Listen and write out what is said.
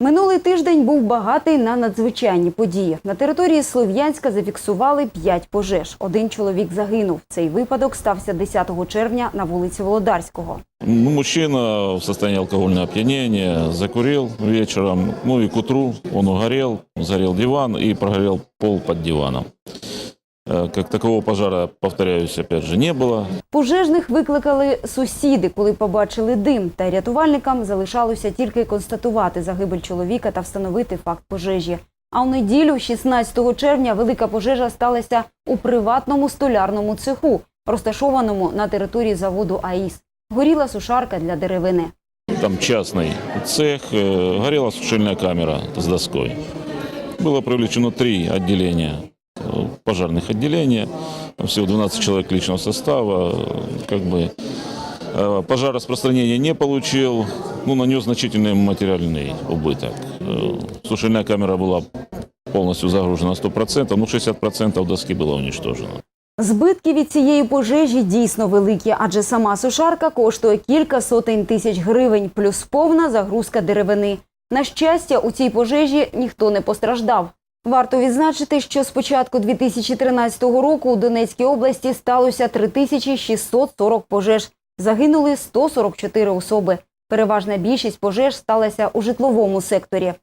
Минулий тиждень був багатий на надзвичайні події. На території Слов'янська зафіксували п'ять пожеж. Один чоловік загинув. Цей випадок стався 10 червня на вулиці Володарського. Мужчина в состоянии алкогольного опьянения закурил вечером, ну и к утру он угорел, сгорел диван и прогорел пол под диваном. Э, Как такового пожара, повторяюсь, опять же, не было. Пожежних викликали сусіди, коли побачили дим. Та рятувальникам залишалося тільки констатувати загибель чоловіка та встановити факт пожежі. А в неділю, 16 червня, велика пожежа сталася у приватному столярному цеху, розташованому на території заводу АІС. Горіла сушарка для деревини. Там частный цех, э, горела сушильная камера с доской. Было привлечено три отделения, э, пожарных отделения, всего 12 человек личного состава. Э, Как бы э, пожар распространения не получил, ну, нанес значительный материальный убыток. Э, Сушильная камера была полностью загружена на 100%, ну, 60% доски было уничтожено. Збитки від цієї пожежі дійсно великі, адже сама сушарка коштує кілька сотень тисяч гривень, плюс повна загрузка деревини. На щастя, у цій пожежі ніхто не постраждав. Варто відзначити, що з початку 2013 року у Донецькій області сталося 3640 пожеж. Загинули 144 особи. Переважна більшість пожеж сталася у житловому секторі.